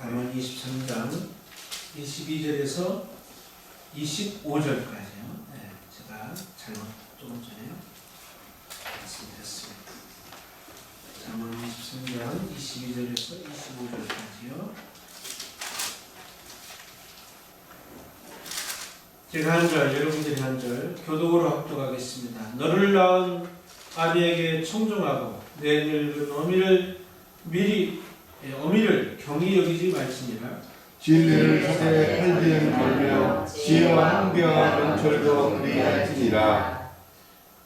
잠언 23장 22절에서 25절까지요. 네, 제가 잘못 조금 전에 말씀드렸습니다. 잠언 23장 22절에서 25절까지요. 제가 한 절, 여러분들이 한 절, 교독으로 합독하겠습니다. 너를 낳은 아비에게 청종하고 내 늙은 어미를 미리 예, 어미를 경히 여기지 말지니라. 진리를 새 팔지는 걸며 지혜와 항변하는 절도 그리할지니라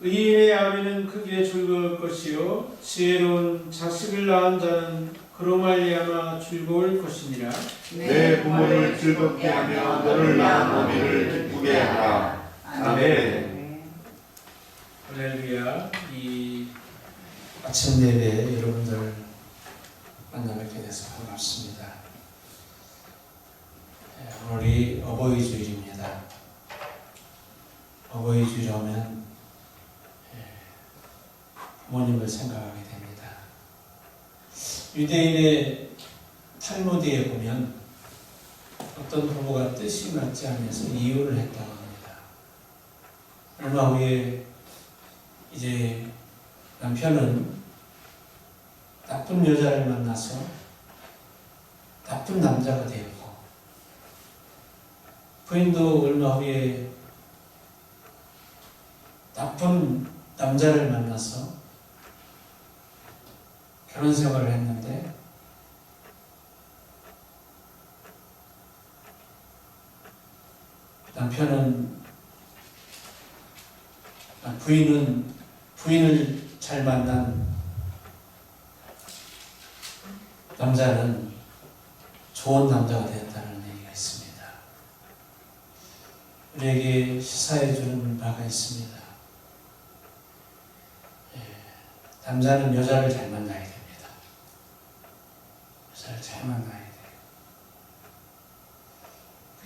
의인의 아비는 크게 즐거울 것이요 지혜로운 자식을 낳은 자는 그로 말미암아 즐거울 것이니라. 내 부모를 즐겁게 하며 너를 낳은 어미를 기쁘게 하라 아멘 할렐루야. 이 아침 예배 여러분들 만나 뵙게 돼서 반갑습니다. 예, 오늘이 어버이 주일입니다. 어버이 주일 오면 예, 부모님을 생각하게 됩니다. 유대인의 탈무드에 보면 어떤 부모가 뜻이 맞지 않아서 이혼을 했다고 합니다. 얼마 후에 이제 남편은 나쁜 여자를 만나서 나쁜 남자가 되었고 부인도 얼마 후에 나쁜 남자를 만나서 결혼 생활을 했는데 남편은 아, 부인은 부인을 잘 만난 남자는 좋은 남자가 되었다는 얘기가 있습니다. 우리에게 시사해 주는 바가 있습니다. 예, 남자는 여자를 잘 만나야 됩니다. 여자를 잘 만나야 돼요.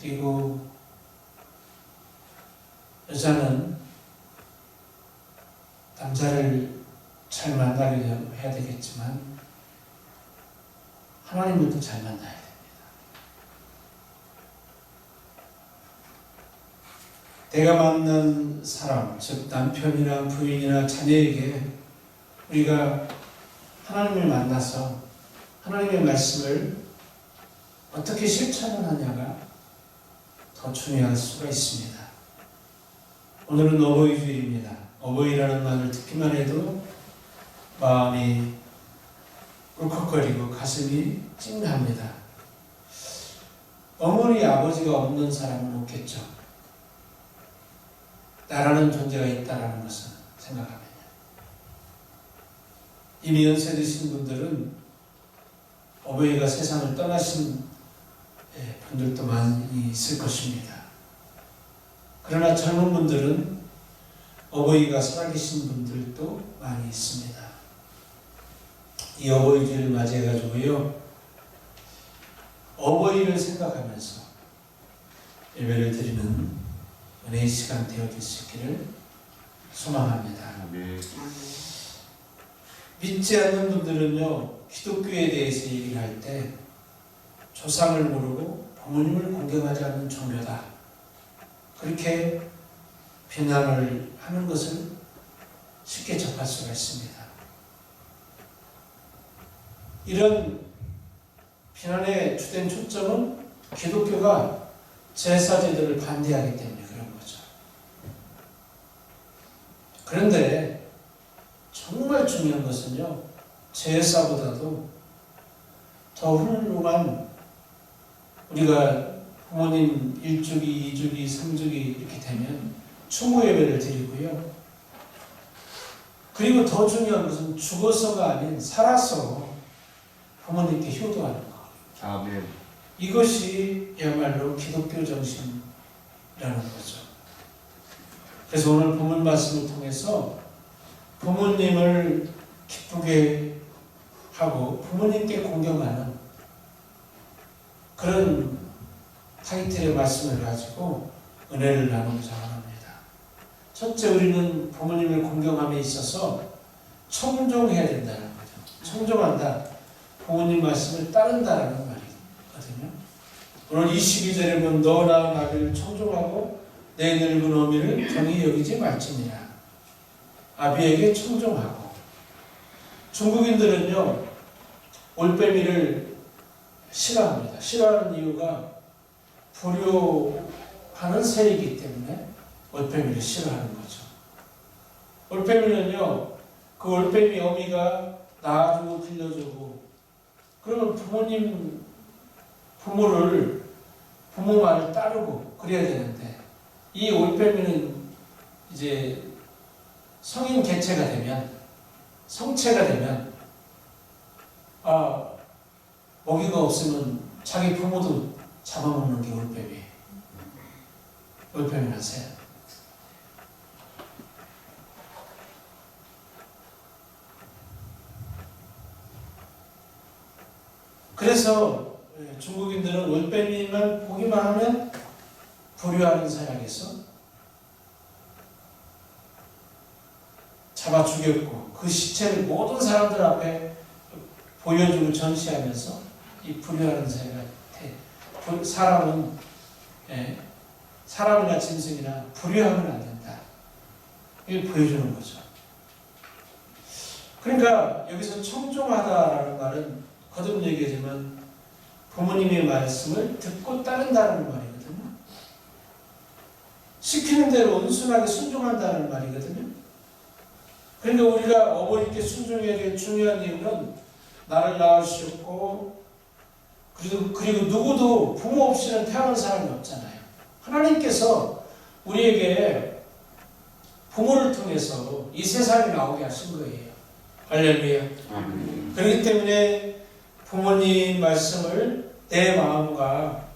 그리고 여자는 남자를 잘 만나게 해야 되겠지만 하나님을 잘 만나야 됩니다. 내가 만난 사람, 즉 남편이나 부인이나 자녀에게 우리가 하나님을 만나서 하나님의 말씀을 어떻게 실천하느냐가 더 중요할 수가 있습니다. 오늘은 어버이 주일입니다. 어버이라는 말을 듣기만 해도 마음이 울컥거리고 가슴이 찡합니다. 어머니, 아버지가 없는 사람은 없겠죠. 나라는 존재가 있다라는 것은 생각하면요. 이미 연세 드신 분들은 어머니가 세상을 떠나신 예, 분들도 많이 있을 것입니다. 그러나 젊은 분들은 어버이가 살아계신 분들도 많이 있습니다. 이 어버이주를 맞이해가지고요, 어버이를 생각하면서 예배를 드리는 은혜의 시간 되어질 수 있기를 소망합니다. 아멘 믿지 않는 분들은요, 기독교에 대해서 얘기를 할 때 조상을 모르고 부모님을 공경하지 않는 종교다. 그렇게 비난을 하는 것을 쉽게 접할 수가 있습니다. 이런 비난의 주된 초점은 기독교가 제사제들을 반대하기 때문에 그런 거죠. 그런데 정말 중요한 것은요, 제사보다도 더 훌륭한 우리가 부모님 1주기, 2주기, 3주기 이렇게 되면 추모 예배를 드리고요. 그리고 더 중요한 것은 죽어서가 아닌 살아서 부모님께 효도하는 것. 아멘 이것이야말로 기독교 정신이라는 거죠. 그래서 오늘 본문 말씀을 통해서 부모님을 기쁘게 하고 부모님께 공경하는 그런 타이틀의 말씀을 가지고 은혜를 나누고자 합니다. 첫째, 우리는 부모님을 공경함에 있어서 청종해야 된다는 거죠. 청종한다. 부모님 말씀을 따른다라는 말이 거든요. 오늘 22절에 보면 너 낳은 아비를 청종하고 내 늙은 어미를 경히 여기지 말지니라. 아비에게 청종하고 중국인들은요 올빼미를 싫어합니다. 싫어하는 이유가 불효하는 새이기 때문에 올빼미를 싫어하는 거죠. 올빼미는요 그 올빼미 어미가 낳아주고 빌려주고 그러면 부모님 부모를 부모 말을 따르고 그래야 되는데 이 올빼미는 이제 성인 개체가 되면 성체가 되면 아 먹이가 없으면 자기 부모도 잡아먹는 게 올빼미. 올빼미는 새 그래서 예, 중국인들은 올빼미만 보기만 하면 불효하는 사약에서 잡아 죽였고 그 시체를 모든 사람들 앞에 보여주고 전시하면서 이 불효하는. 불- 사람은 예, 사람이나 짐승이나 불효하면 안 된다. 이걸 보여주는 거죠. 그러니까 여기서 청종하다라는 말은 거듭 얘기하지만 부모님의 말씀을 듣고 따른다는 말이거든요. 시키는 대로 온순하게 순종한다는 말이거든요. 그러니까 우리가 어머니께 순종해야 될 중요한 이유는 나를 낳으셨고 그리고, 그리고 누구도 부모 없이는 태어난 사람이 없잖아요. 하나님께서 우리에게 부모를 통해서 이 세상에 나오게 하신 거예요. 할렐루야. 그렇기 때문에 부모님 말씀을 내 마음과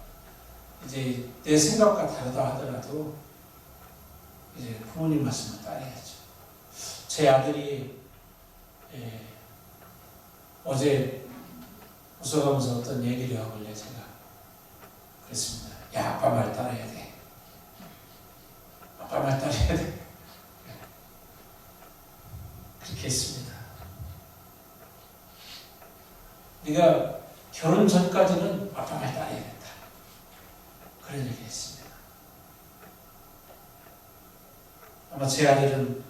이제 내 생각과 다르다 하더라도 이제 부모님 말씀을 따라야죠. 제 아들이 예, 어제 웃어가면서 어떤 얘기를 하길래 제가 그랬습니다. 야 아빠 말 따라야 돼. 아빠 말 따라야 돼. 그렇게 했습니다. 네가 결혼 전까지는 아빠 말 따라야 된다. 그런 얘기 했습니다. 아마 제 아들은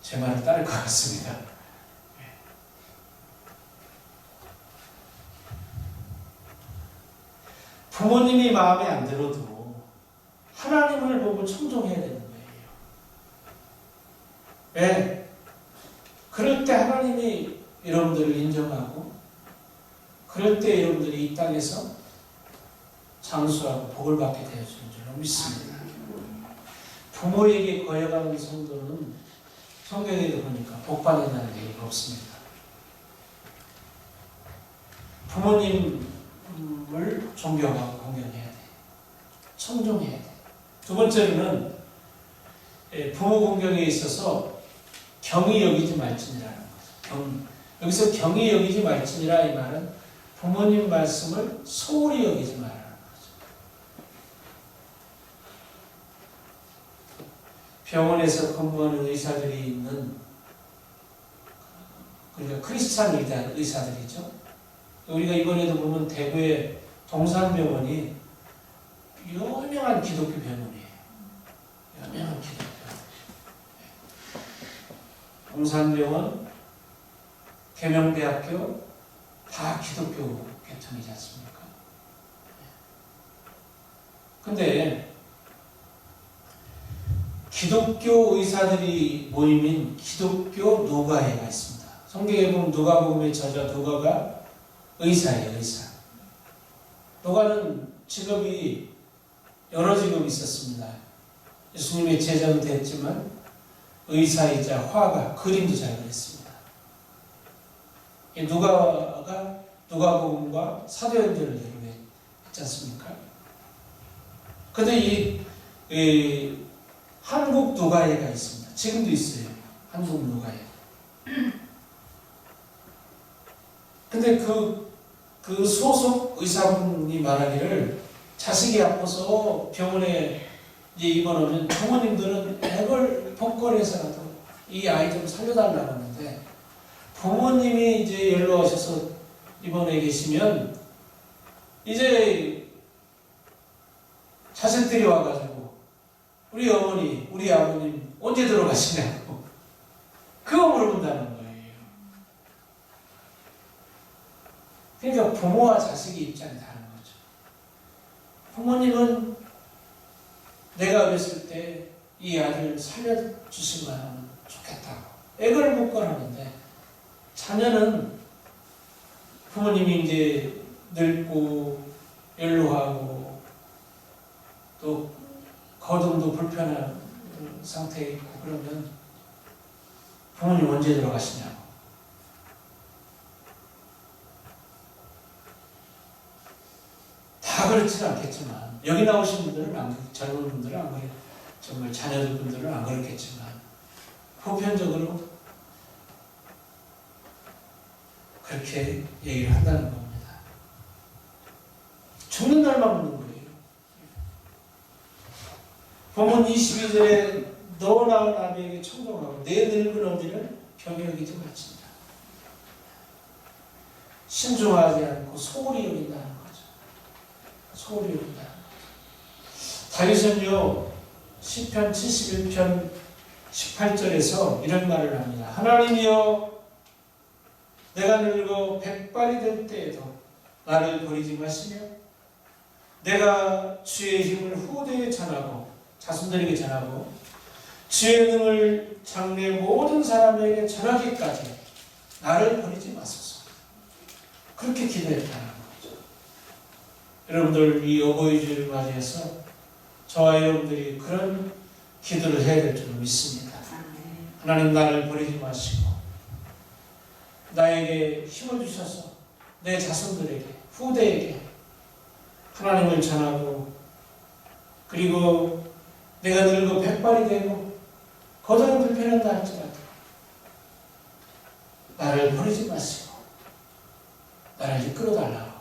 제 말을 따를 것 같습니다. 부모님이 마음에 안 들어도 하나님을 보고 청종해야 되는 거예요. 왜? 그럴 때 하나님이 여러분들을 인정하고 그럴 때 여러분들이 이 땅에서 장수하고 복을 받게 되어주는 줄 믿습니다. 부모에게 거여가는 성도는 성경에도 보니까 복 받는다는 얘기가 없습니다. 부모님을 존경하고 공경해야 돼. 청종해야 돼. 두 번째로는 예, 부모 공경에 있어서 경이 여기지 말지니라는 거죠. 경, 여기서 경이 여기지 말지니라 이 말은 부모님 말씀을 소홀히 여기지 말라는 거죠. 병원에서 근무하는 의사들이 있는 그러니까 크리스찬 의사- 의사들이죠. 우리가 이번에도 보면 대구의 동산병원이 유명한 기독교 병원이에요. 유명한 기독교 병원. 동산병원, 계명대학교 다 기독교 계통이지 않습니까? 근데 기독교 의사들이 모임인 기독교 누가회가 있습니다. 성경에 보면 누가복음의 저자 누가가 의사예요, 의사. 누가는 직업이 여러 직업이 있었습니다. 예수님의 제자도 됐지만 의사이자 화가 그림도 잘 그렸습니다. 이 누가가 누가복음과 사도행전을 얘기했지 않습니까? 근데 이, 이 한국 누가회가 있습니다. 지금도 있어요. 한국 누가회. 근데 그, 그 소속 의사분이 말하기를 자식이 아파서 병원에 이제 입원하면 부모님들은 액을 폭거해서라도 이 아이 좀 살려달라고 하는데 부모님이 이제 연로하셔서 입원해 계시면 이제 자식들이 와가지고 우리 어머니, 우리 아버님 언제 들어가시냐고 그거 물어본다는 거예요. 그러니까 부모와 자식의 입장이 다른 거죠. 부모님은 내가 어렸을 때 이 아이를 살려주시면 좋겠다고 애걸 묻곤 하는데 자녀는 부모님이 이제 늙고 연로하고 또 거동도 불편한 상태에 있고 그러면 부모님 언제 들어가시냐고 다 그렇지는 않겠지만 여기 나오신 분들은 안, 젊은 분들은 안 그래 정말 자녀들 분들은 안 그렇겠지만 보편적으로 그렇게 얘기를 한다는 겁니다. 죽는 날만 묻는 거예요. 본문 22절에 너 낳은 아비에게 청동하고 내 늙은 병이 여기지 말지니라. 신중하지 않고 소홀히 여긴다는 거죠. 소홀히 여긴다는 거죠. 다윗은요, 시편 71편 18절에서 이런 말을 합니다. 하나님이여 내가 늙어 백발이 될 때에도 나를 버리지 마시며 내가 주의 힘을 후대에 전하고 자손들에게 전하고 주의 능을 장래 모든 사람에게 전하기까지 나를 버리지 마소서. 그렇게 기도했다는 거죠. 여러분들 이 어버이 주를 맞이해서 저와 여러분들이 그런 기도를 해야 될 줄 믿습니다. 하나님 나를 버리지 마시고 나에게 힘을 주셔서 내 자손들에게 후대에게 하나님을 전하고 그리고 내가 늙어 백발이 되고 거듭 불편한다 할지라도 나를 버리지 마시고 나를 이끌어 달라고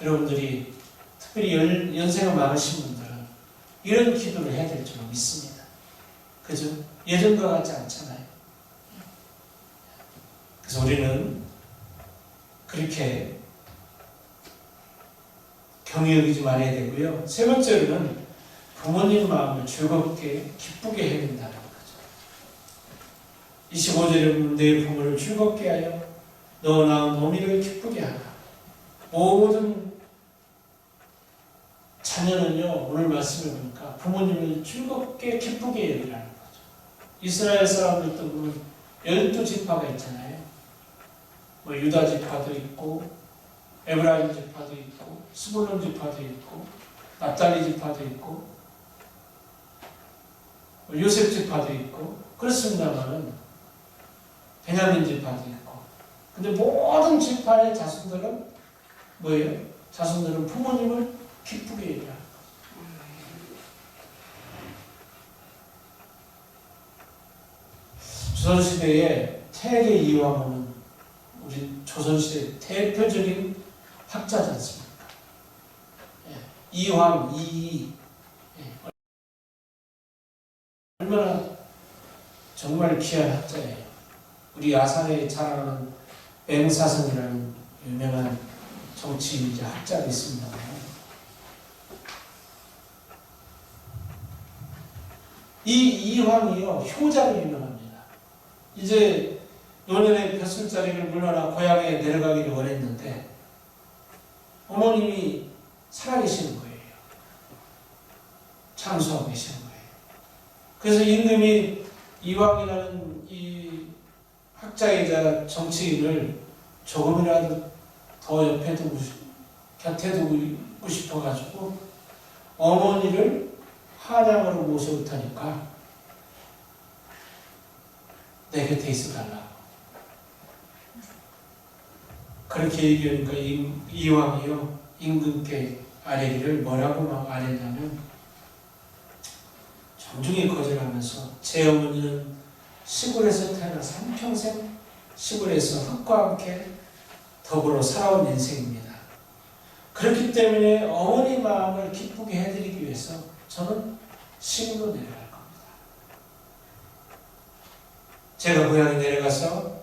여러분들이 특별히 연, 연세가 많으신 분들은 이런 기도를 해야 될 줄 믿습니다. 그죠? 예전과 같지 않잖아요. 그래서 우리는 그렇게 경히 여기지 말아야 되고요. 세 번째로는 부모님 마음을 즐겁게 기쁘게 해야 된다는 거죠. 25절에 내 부모를 즐겁게 하여 너 낳은 어미를 기쁘게 하라. 모든 자녀는요 오늘 말씀을 보니까 부모님을 즐겁게 기쁘게 여기라는 거죠. 이스라엘 사람들도 보면 열두 지파가 있잖아요. 뭐 유다 지파도 있고 에브라임 지파도 있고 스불론 지파도 있고 납달리 지파도 있고 뭐 요셉 지파도 있고 그렇습니다만은 베냐민 지파도 있고 근데 모든 지파의 자손들은 뭐예요? 자손들은 부모님을 기쁘게 해라. 조선시대에 태계 이황은 조선시대 대표적인 학자지 않습니까? 예, 이황, 이이 예, 얼마나 정말 귀한 학자예요. 우리 아산에 자라는 맹사성이라는 유명한 정치인이자 학자가 있습니다. 이 이황이요 효자로 유명합니다. 이제 노년의 벼슬자리를 물러나 고향에 내려가기를 원했는데 어머님이 살아계시는 거예요. 참수하고 계시는 거예요. 그래서 임금이 이황이라는 이 학자이자 정치인을 조금이라도 더 옆에 두고 싶- 곁에 두고 싶어가지고 어머니를 한양으로 모셔오다니까 내 곁에 있어 달라고 그렇게 얘기하니까 임- 이왕이요 임금께 아뢰기를 뭐라고 막 아뢰냐면 정중히 거절하면서 제 어머니는 시골에서 태어나서 한평생 시골에서 흙과 함께 더불어 살아온 인생입니다. 그렇기 때문에 어머니 마음을 기쁘게 해드리기 위해서 저는 시골로 내려갈 겁니다. 제가 고향에 내려가서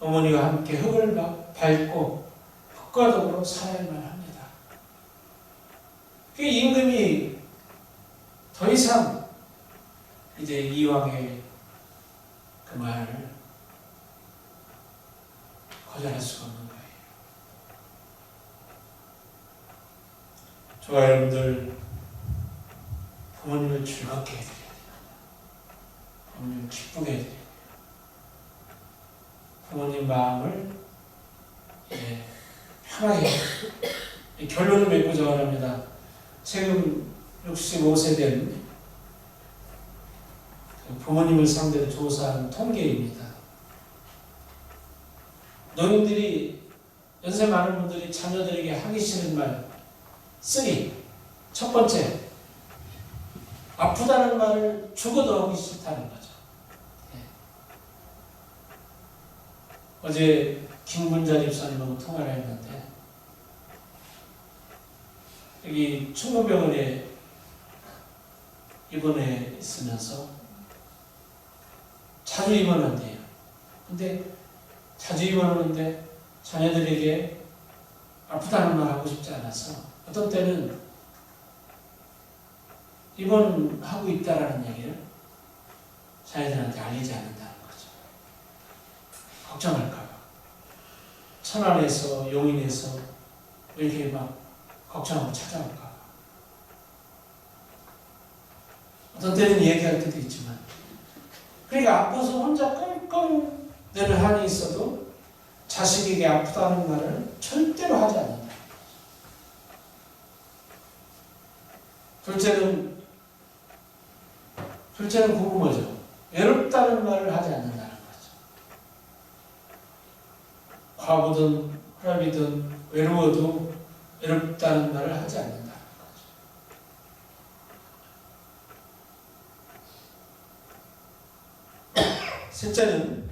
어머니와 함께 흙을 막 밟고 더불어 살아야만 합니다. 그 임금이 더 이상 이제 이왕의 그 말을 거절할 수가 없는 거예요. 저와 여러분들 부모님을 즐겁게 해드려야 돼요. 부모님을 기쁘게 해드려야 돼요. 부모님 마음을 예. 이 결론을 맺고자 합니다. 지금 65세 된그 부모님을 상대로 조사한 통계입니다. 노인들이 연세 많은 분들이 자녀들에게 하기 싫은 말 쓰리 첫 번째 아프다는 말을 죽어도 하기 싫다는 거죠. 예. 어제 김문자 집사님하고 통화를 했는데 여기 충무병원에 입원해 있으면서 자주 입원한대요. 근데 자주 입원하는데 자녀들에게 아프다는 말 하고 싶지 않아서 어떤 때는 입원하고 있다라는 얘기를 자녀들한테 알리지 않는다는 거죠. 걱정할까봐. 천안에서 용인에서 왜 이렇게 막 걱정하고 찾아올까. 어떤 때는 얘기할 때도 있지만, 그러니까 아파서 혼자 끙끙 대는 한이 있어도 자식에게 아프다는 말을 절대로 하지 않는다. 둘째는, 둘째는 궁금하죠. 외롭다는 말을 하지 않는다는 거죠. 과부든 혈압이든 외로워도 외롭다는 말을 하지 않는다는 거죠. 셋째는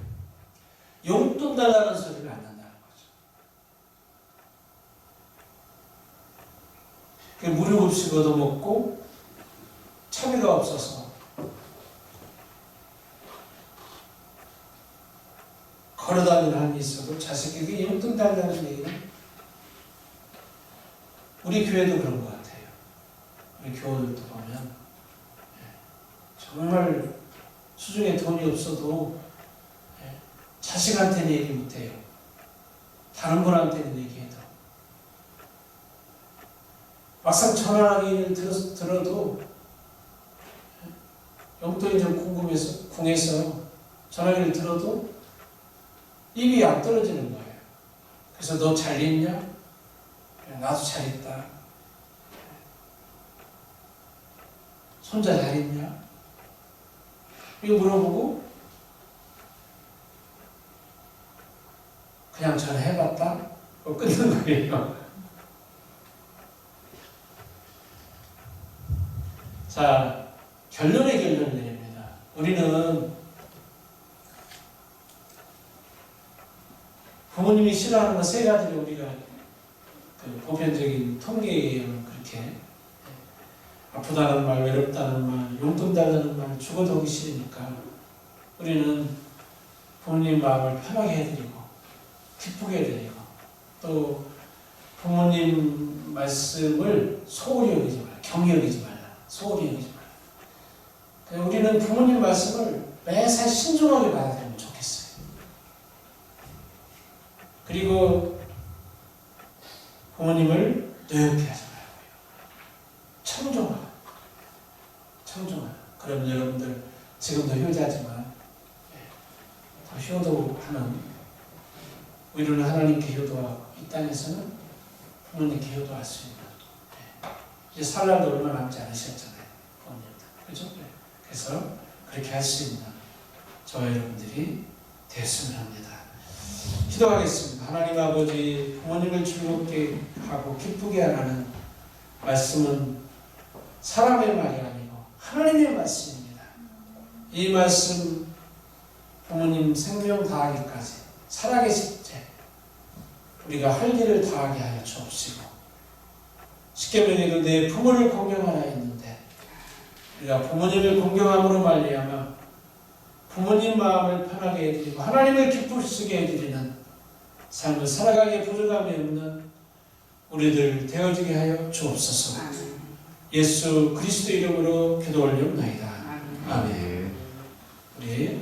용돈 달라는 소리를 안 한다는 거죠. 그 무료 급식 얻어먹고 차비가 없어서 걸어다니는 한이 있어도 자식에게 용돈 달라는 얘기는 우리 교회도 그런 것 같아요. 우리 교원들도 보면. 예, 정말 수중에 돈이 없어도 예, 자식한테는 얘기 못해요. 다른 분한테는 얘기해도. 막상 들어, 들어도 예, 용돈이 좀 궁금해서 궁해서 전화기를 들어도 입이 안 떨어지는 거예요. 그래서 너 잘 있냐? 나도 잘 있다. 손자 잘 있냐? 이거 물어보고 그냥 전화해봤다? 뭐 끊는 거예요. 자, 결론의 결론을 내립니다. 우리는 부모님이 싫어하는 거세 가지를 우리가 그 보편적인 통계에 그렇게 아프다는 말, 외롭다는 말, 용돈 달라는 말, 죽어도 오기 싫으니까 우리는 부모님 마음을 편하게 해드리고 기쁘게 해드리고 또 부모님 말씀을 소홀히 여기지 말라, 경히 여기지 말라, 소홀히 여기지 말라. 우리는 부모님 말씀을 매사 신중하게 좋겠어요. 그리고 부모님을 노엽게 하지 말고요. 청종하. 청종하. 그럼 여러분들 지금도 효자지만 예, 더 효도하는 우리는 하나님께 효도하고 이 땅에서는 부모님께 효도할 수 있는 예, 이제 살 날도 얼마 남지 않으셨잖아요. 부모님들. 그죠? 예. 그래서 그렇게 할 수 있는 저와 여러분들이 됐으면 합니다. 기도하겠습니다. 하나님 아버지 부모님을 즐겁게 하고 기쁘게 하라는 말씀은 사람의 말이 아니고 하나님의 말씀입니다. 이 말씀 부모님 생명 다하기까지 살아계실 때 우리가 할 일을 다하게 하여 주옵시고 말해도 내 부모를 공경하라 했는데 우리가 부모님을 공경함으로 말미암아 부모님 마음을 편하게 해드리고 하나님을 기쁘시게 해드리는 삶을 살아가기에 부족함이 없는 우리들 되어지게 하여 주옵소서. 예수 그리스도 이름으로 기도 올리옵나이다. 아멘. 아멘. 우리